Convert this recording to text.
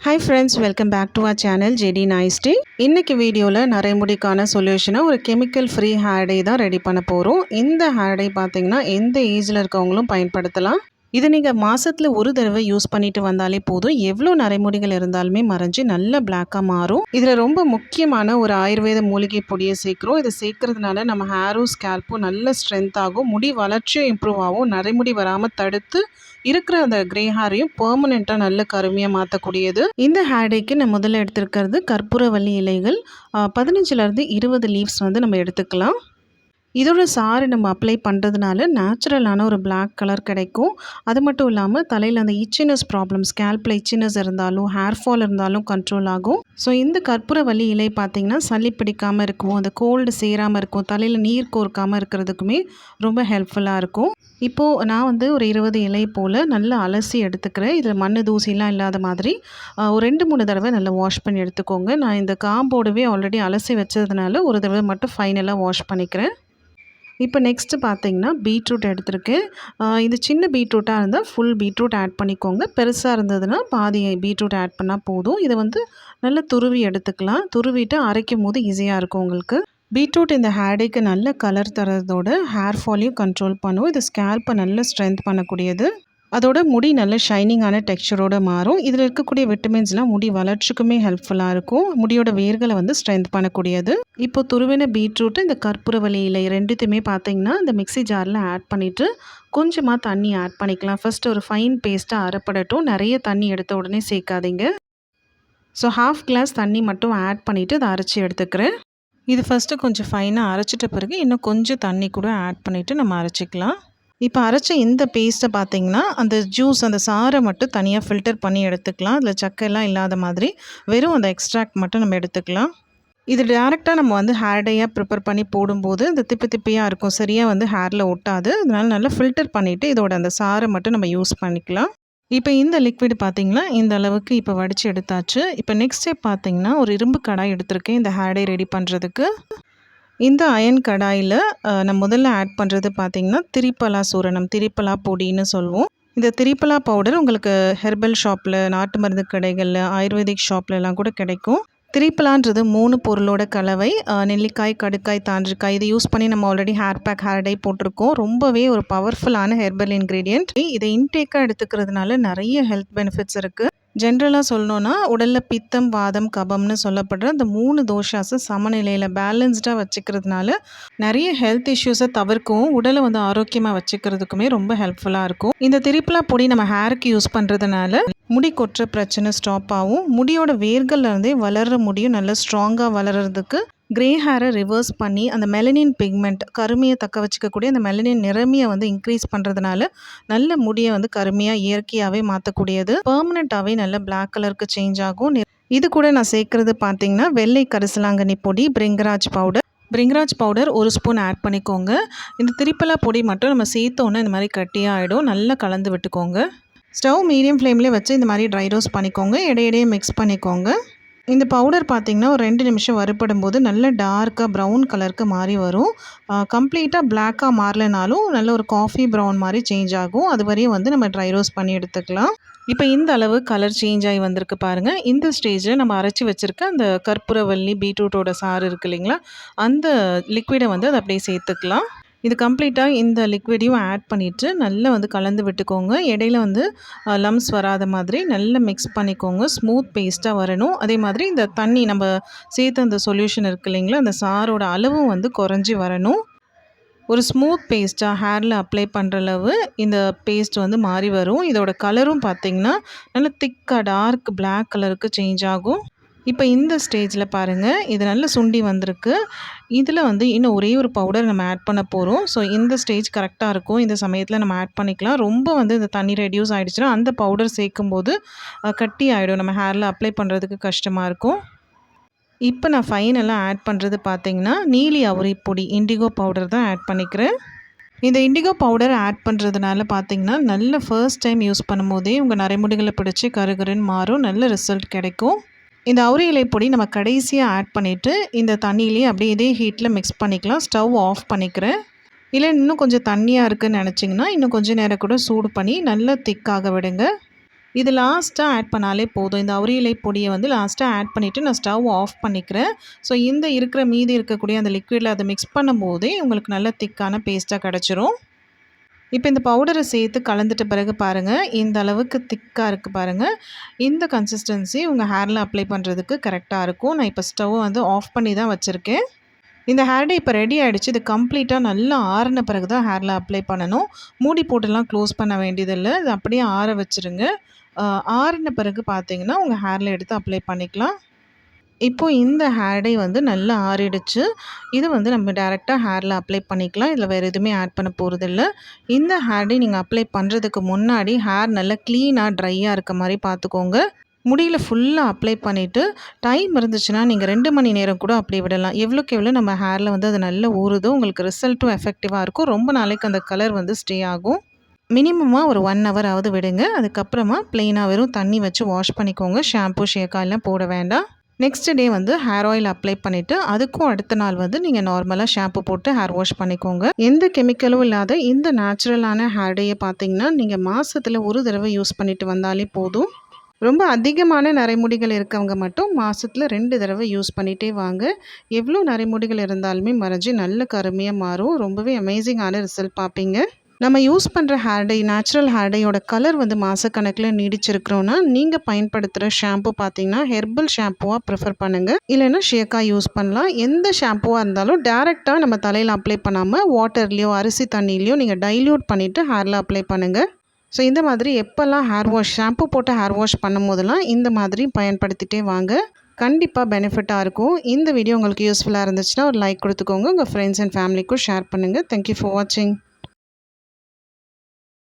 Hi friends welcome back to our channel JD நைஸ்டி இன்னைக்கு வீடியோவில் நரைமுடிக்கான சொல்யூஷனை ஒரு கெமிக்கல் ஃப்ரீ ஹேர் டே தான் ரெடி பண்ண போகிறோம் இந்த ஹேர் டே எந்த ஏஜில் இருக்கவங்களும் பயன்படுத்தலாம். இது நீங்கள் மாதத்தில் ஒரு தடவை யூஸ் பண்ணிட்டு வந்தாலே போதும். எவ்வளோ நரைமுடிகள் இருந்தாலுமே மறைஞ்சு நல்ல பிளாக்காக மாறும். இதில் ரொம்ப முக்கியமான ஒரு ஆயுர்வேத மூலிகை பொடியை சேர்க்குறோம். இதை சேர்க்கறதுனால நம்ம ஹேரும் ஸ்கேல்ப்பும் நல்ல ஸ்ட்ரென்த் ஆகும். முடி வளர்ச்சியும் இம்ப்ரூவ் ஆகும். நரைமுடி வராமல் தடுத்து இருக்கிற அந்த கிரே ஹேரையும் பெர்மனெண்ட்டாக நல்ல கருமையாக மாற்றக்கூடியது இந்த ஹேர்டேக்கு நம்ம நான் முதல்ல எடுத்திருக்கிறது கற்பூரவள்ளி இலைகள். பதினஞ்சுலேருந்து இருபது லீவ்ஸ் வந்து நம்ம எடுத்துக்கலாம். இதோட சாறு நம்ம அப்ளை பண்ணுறதுனால நேச்சுரலான ஒரு பிளாக் கலர் கிடைக்கும். அது மட்டும் இல்லாமல் தலையில் அந்த இச்சினஸ் ப்ராப்ளம் ஸ்கேல்பில் இச்சினஸ் இருந்தாலும் ஹேர் ஃபால் இருந்தாலும் கண்ட்ரோல் ஆகும். ஸோ இந்த கற்பூரவள்ளி இலை பார்த்திங்கன்னா சளி பிடிக்காமல் இருக்கும் அந்த கோல்டு சேராமல் இருக்கும் தலையில் நீர் கோர்க்காமல் இருக்கிறதுக்குமே ரொம்ப ஹெல்ப்ஃபுல்லாக இருக்கும். இப்போது நான் வந்து ஒரு இருபது இலை போல் நல்லா அலசி எடுத்துக்கிறேன். இதில் மண் தூசிலாம் இல்லாத மாதிரி ஒரு ரெண்டு மூணு தடவை நல்லா வாஷ் பண்ணி எடுத்துக்கோங்க. நான் இந்த காம்போடவே ஆல்ரெடி அலசி வச்சதுனால ஒரு தடவை மட்டும் ஃபைனலாக வாஷ் பண்ணிக்கிறேன். இப்போ நெக்ஸ்ட்டு பார்த்தீங்கன்னா பீட்ரூட் எடுத்திருக்கேன் இது சின்ன பீட்ரூட்டாக இருந்தால் ஃபுல் பீட்ரூட் ஆட் பண்ணிக்கோங்க. பெருசாக இருந்ததுன்னா பாதி பீட்ரூட் ஆட் பண்ணால் போதும். இதை வந்து நல்லா துருவி எடுத்துக்கலாம். துருவிட்டு அரைக்கும் போது ஈஸியாக இருக்கும் உங்களுக்கு. பீட்ரூட் இந்த ஹேடேக்கு நல்ல கலர் தரதோட ஹேர் ஃபாலையும் கண்ட்ரோல் பண்ணும். இது ஸ்கேல்ப்பை நல்ல ஸ்ட்ரென்த் பண்ணக்கூடியது. அதோட முடி நல்ல ஷைனிங்கான டெக்ஸ்சரோடு மாறும். இதில் இருக்கக்கூடிய விட்டமின்ஸ்லாம் முடி வளர்ச்சிக்குமே ஹெல்ப்ஃபுல்லாக இருக்கும். முடியோட வேர்களை வந்து ஸ்ட்ரென்த் பண்ணக்கூடியது. இப்போ துருவின பீட்ரூட்டு இந்த கற்பூரவலி இலை ரெண்டுத்தையுமே பார்த்தீங்கன்னா இந்த மிக்சி ஜாரில் ஆட் பண்ணிவிட்டு கொஞ்சமாக தண்ணி ஆட் பண்ணிக்கலாம். ஃபஸ்ட் ஒரு ஃபைன் பேஸ்ட்டாக அரைப்படட்டும். நிறைய தண்ணி எடுத்த உடனே சேர்க்காதீங்க. ஸோ ஹாஃப் கிளாஸ் தண்ணி மட்டும் ஆட் பண்ணிவிட்டு அதை அரைச்சி எடுத்துக்கிறேன். இது ஃபஸ்ட்டு கொஞ்சம் ஃபைனாக அரைச்சிட்ட பிறகு இன்னும் கொஞ்சம் தண்ணி கூட ஆட் பண்ணிவிட்டு நம்ம அரைச்சிக்கலாம். இப்போ அரைச்ச இந்த பேஸ்ட்டை பார்த்தீங்கன்னா அந்த ஜூஸ் அந்த சாரை மட்டும் தனியாக ஃபில்டர் பண்ணி எடுத்துக்கலாம். அதில் சக்கையெல்லாம் இல்லாத மாதிரி வெறும் அந்த எக்ஸ்ட்ராக்ட் மட்டும் நம்ம எடுத்துக்கலாம். இது டேரெக்டாக நம்ம வந்து ஹேர்டையாக ப்ரிப்பேர் பண்ணி போடும்போது இந்த திப்பி திப்பியாக இருக்கும். சரியாக வந்து ஹேரில் ஒட்டாது. அதனால் நல்லா ஃபில்டர் பண்ணிவிட்டு இதோட அந்த சாரை மட்டும் நம்ம யூஸ் பண்ணிக்கலாம். இப்போ இந்த லிக்விட் பார்த்திங்கன்னா இந்த அளவுக்கு இப்போ வடித்து எடுத்தாச்சு. இப்போ நெக்ஸ்ட் ஸ்டெப் பார்த்திங்கன்னா ஒரு இரும்பு கடாய் எடுத்திருக்கேன். இந்த ஹேர் ரெடி பண்ணுறதுக்கு இந்த அயன் கடாயில் நான் முதல்ல ஆட் பண்ணுறது பார்த்திங்கன்னா திரிப்பலா சூரணம் திரிப்பலா பொடின்னு சொல்லுவோம். இந்த திரிப்பலா பவுடர் உங்களுக்கு ஹெர்பல் ஷாப்பில் நாட்டு மருந்து கடைகளில் ஆயுர்வேதிக் ஷாப்லலாம் கூட கிடைக்கும். திரிப்பலான்றது மூணு பொருளோட கலவை நெல்லிக்காய் கடுக்காய் தாண்டிக்காய் இதை யூஸ் பண்ணி நம்ம already hair pack hair dye போட்டிருக்கோம். ரொம்பவே ஒரு பவர்ஃபுல்லான ஹெர்பல் இன்க்ரீடியன்ட் இதை இன்டேக்காக எடுத்துக்கிறதுனால நிறைய ஹெல்த் பெனிஃபிட்ஸ் இருக்குது ஜென்ரலாக சொல்லணுன்னா உடலில் பித்தம் வாதம் கபம்னு சொல்லப்படுற அந்த மூணு தோஷாஸை சமநிலையில் பேலன்ஸ்டாக வச்சுக்கிறதுனால நிறைய ஹெல்த் இஷ்யூஸை தவிர்க்கவும் உடலை வந்து ஆரோக்கியமாக வச்சுக்கிறதுக்குமே ரொம்ப ஹெல்ப்ஃபுல்லாக இருக்கும். இந்த திரிப்பலா பொடி நம்ம ஹேருக்கு யூஸ் பண்ணுறதுனால முடி கொட்டுற பிரச்சனை ஸ்டாப் ஆகும். முடியோட வேர்கள்லேருந்தே வளர்கிற முடியும். நல்லா ஸ்ட்ராங்காக வளர்கிறதுக்கு கிரே ஹேரை ரிவர்ஸ் பண்ணி அந்த மெலனின் பிக்மெண்ட் கருமையை தக்க வச்சுக்கக்கூடிய அந்த மெலனின் நிறமையை வந்து இன்க்ரீஸ் பண்ணுறதுனால நல்ல முடியை வந்து கருமையாக இயற்கையாகவே மாற்றக்கூடியது பர்மனெண்ட்டாகவே நல்ல பிளாக் கலருக்கு சேஞ்ச் ஆகும். இது கூட நான் சேர்க்குறது பார்த்தீங்கன்னா வெள்ளை கரிசலாங்கண்ணி பொடி பிரிங்கராஜ் பவுடர் பிரிங்கராஜ் பவுடர் ஒரு ஸ்பூன் ஆட் பண்ணிக்கோங்க. இந்த திரிப்பலா பொடி மட்டும் நம்ம சேர்த்தோன்னே இந்த மாதிரி கட்டியாக ஆகிடும் நல்லா கலந்து விட்டுக்கோங்க. ஸ்டவ் மீடியம் ஃப்ளேம்லேயே வச்சு இந்த மாதிரி ட்ரை ரோஸ்ட் பண்ணிக்கோங்க. இடையிடையே மிக்ஸ் பண்ணிக்கோங்க. இந்த பவுடர் பார்த்திங்கன்னா ஒரு ரெண்டு நிமிஷம் வறுப்படும் போது நல்ல டார்க்காக ப்ரௌன் கலருக்கு மாறி வரும். கம்ப்ளீட்டாக பிளாக்காக மாறலைனாலும் நல்ல ஒரு காஃபி ப்ரௌன் மாதிரி சேஞ்ச் ஆகும். அது வரையும் வந்து நம்ம ட்ரை ரோஸ் பண்ணி எடுத்துக்கலாம். இப்போ இந்த அளவு கலர் சேஞ்ச் ஆகி வந்திருக்கு பாருங்கள் இந்த ஸ்டேஜில் நம்ம அரைச்சி வச்சுருக்க அந்த கற்பூரவல்லி பீட்ரூட்டோட சாறு இருக்குது இல்லைங்களா? அந்த லிக்விடை வந்து அதை அப்படியே சேர்த்துக்கலாம். இது கம்ப்ளீட்டாக இந்த லிக்விடையும் ஆட் பண்ணிவிட்டு நல்லா வந்து கலந்து விட்டுக்கோங்க. இடையில வந்து லம்ஸ் வராத மாதிரி நல்லா மிக்ஸ் பண்ணிக்கோங்க. ஸ்மூத் பேஸ்ட்டாக வரணும். அதே மாதிரி இந்த தண்ணி நம்ம சேர்த்து அந்த சொல்யூஷன் இருக்குது இல்லைங்களா அந்த சாரோட அளவும் வந்து குறைஞ்சி வரணும். ஒரு ஸ்மூத் பேஸ்ட்டாக ஹேரில் அப்ளை பண்ணுற அளவு இந்த பேஸ்ட் வந்து மாறி வரும். இதோட கலரும் பார்த்திங்கன்னா நல்லா திக்காக டார்க் பிளாக் கலருக்கு சேஞ்ச் ஆகும். இப்போ இந்த ஸ்டேஜில் பாருங்கள் இது நல்ல சுண்டி வந்திருக்கு. இதில் வந்து இன்னும் ஒரே ஒரு பவுடர் நம்ம ஆட் பண்ண போகிறோம் ஸோ இந்த ஸ்டேஜ் கரெக்டாக இருக்கும். இந்த சமயத்தில் நம்ம ஆட் பண்ணிக்கலாம். ரொம்ப வந்து இந்த தண்ணி ரெடியூஸ் ஆகிடுச்சுன்னா அந்த பவுடர் சேர்க்கும்போது கட்டி ஆகிடும் நம்ம ஹேரில் அப்ளை பண்ணுறதுக்கு கஷ்டமாக இருக்கும். இப்போ நான் ஃபைனலாக ஆட் பண்ணுறது பார்த்தீங்கன்னா நீலி அவுரி பொடி இண்டிகோ பவுடர் தான் ஆட் பண்ணிக்கிறேன். இந்த இண்டிகோ பவுடர் ஆட் பண்ணுறதுனால பார்த்தீங்கன்னா நல்ல ஃபர்ஸ்ட் டைம் யூஸ் பண்ணும்போதே உங்கள் நரைமுடிகளை பிடிச்சி கருகருன்னு மாறும். நல்ல ரிசல்ட் கிடைக்கும். இந்த அவுரி இலை பொடி நம்ம கடைசியாக ஆட் பண்ணிவிட்டு இந்த தண்ணியிலே அப்படியே இதே ஹீட்டில் மிக்ஸ் பண்ணிக்கலாம். ஸ்டவ் ஆஃப் பண்ணிக்கிறேன். இல்லை இன்னும் கொஞ்சம் தண்ணியாக இருக்குதுன்னு நினச்சிங்கன்னா இன்னும் கொஞ்சம் நேரம் கூட சூடு பண்ணி நல்லா திக்காக விடுங்க. இது லாஸ்ட்டாக ஆட் பண்ணாலே போதும். இந்த அவுரி இலை பொடியை வந்து லாஸ்ட்டாக ஆட் பண்ணிவிட்டு நான் ஸ்டவ் ஆஃப் பண்ணிக்கிறேன். ஸோ இந்த இருக்கிற மீதி இருக்கக்கூடிய அந்த லிக்விடில் அதை மிக்ஸ் பண்ணும்போதே உங்களுக்கு நல்ல திக்கான பேஸ்ட்டாக கிடச்சிரும். இப்போ இந்த பவுடரை சேர்த்து கலந்துட்ட பிறகு பாருங்கள் இந்த அளவுக்கு திக்காக இருக்குது பாருங்கள் இந்த கன்சிஸ்டன்சி உங்கள் ஹேரில் அப்ளை பண்ணுறதுக்கு கரெக்டாக இருக்கும். நான் இப்போ ஸ்டவ் வந்து ஆஃப் பண்ணி தான் வச்சுருக்கேன். இந்த ஹேர் டே இப்போ ரெடி ஆகிடுச்சு இது கம்ப்ளீட்டாக நல்லா ஆறின பிறகு தான் ஹேரில் அப்ளை பண்ணணும். மூடி போட்டுலாம் க்ளோஸ் பண்ண வேண்டியதில்லை. இது அப்படியே ஆற வச்சுருங்க. ஆறின பிறகு பார்த்தீங்கன்னா உங்கள் ஹேரில் எடுத்து அப்ளை பண்ணிக்கலாம். இப்போது இந்த ஹேர் டை வந்து நல்லா ஆறிடுச்சு. இது வந்து நம்ம டேரெக்டாக ஹேரில் அப்ளை பண்ணிக்கலாம். இதில் வேறு எதுவுமே ஆட் பண்ண போகிறதில்ல இந்த ஹேர் டை நீங்கள் அப்ளை பண்ணுறதுக்கு முன்னாடி ஹேர் நல்லா க்ளீனாக ட்ரையாக இருக்க மாதிரி பார்த்துக்கோங்க முடியில் ஃபுல்லாக அப்ளை பண்ணிவிட்டு டைம் இருந்துச்சுன்னா நீங்கள் ரெண்டு மணி நேரம் கூட அப்படி விடலாம். எவ்வளோக்கு எவ்வளோ நம்ம ஹேரில் வந்து அது நல்லா ஊறுதோ உங்களுக்கு ரிசல்ட்டும் எஃபெக்டிவாக இருக்கும். ரொம்ப நாளைக்கு அந்த கலர் வந்து ஸ்டே ஆகும். மினிமமாக ஒரு ஒன் ஹவர் ஆகுது விடுங்க. அதுக்கப்புறமா ப்ளெயினாக வெறும் தண்ணி வச்சு வாஷ் பண்ணிக்கோங்க. ஷாம்பு எல்லாம் போட வேண்டாம். நெக்ஸ்ட் டே வந்து ஹேர் ஆயில் அப்ளை பண்ணிவிட்டு அதுக்கும் அடுத்த நாள் வந்து நீங்கள் நார்மலாக ஷாம்பு போட்டு ஹேர் வாஷ் பண்ணிக்கோங்க. எந்த கெமிக்கலும் இல்லாத இந்த நேச்சுரலான ஹேர் டேயை பார்த்தீங்கன்னா நீங்கள் மாதத்தில் ஒரு தடவை யூஸ் பண்ணிட்டு வந்தாலே போதும். ரொம்ப அதிகமான நரைமுடிகள் இருக்கவங்க மட்டும் மாதத்தில் ரெண்டு தடவை யூஸ் பண்ணிகிட்டே வாங்க. எவ்வளோ நரைமுடிகள் இருந்தாலுமே மறைஞ்சி நல்ல கருமையாக மாறும். ரொம்பவே அமேசிங்கான ரிசல்ட் பார்ப்பீங்க நம்ம யூஸ் பண்ணுற ஹேர் டை நேச்சுரல் ஹேர் டையோட கலர் வந்து மாதக்கணக்கில் நீடிச்சிருக்கிறோன்னா நீங்கள் பயன்படுத்துகிற ஷாம்பு பார்த்தீங்கன்னா ஹெர்பல் ஷாம்புவாக ப்ரிஃபர் பண்ணுங்கள் இல்லைன்னா ஷேக்காக யூஸ் பண்ணலாம். எந்த ஷாம்புவாக இருந்தாலும் டேரெக்டாக நம்ம தலையில் அப்ளை பண்ணாமல் வாட்டர்லேயோ அரிசி தண்ணியிலையோ நீங்கள் டைல்யூட் பண்ணிவிட்டு ஹேரில் அப்ளை பண்ணுங்கள் ஸோ இந்த மாதிரி எப்போல்லாம் ஹேர் வாஷ் ஷாம்பு போட்டு ஹேர் வாஷ் பண்ணும் போதெல்லாம் இந்த மாதிரி பயன்படுத்திகிட்டே வாங்க. கண்டிப்பாக பெனிஃபிட்டாக இருக்கும். இந்த வீடியோ உங்களுக்கு யூஸ்ஃபுல்லாக இருந்துச்சுன்னா ஒரு லைக் கொடுத்துக்கோங்க. உங்கள் ஃப்ரெண்ட்ஸ் அண்ட் ஃபேமிலிக்கும் ஷேர் பண்ணுங்கள் தேங்க்யூ ஃபார் வாட்சிங்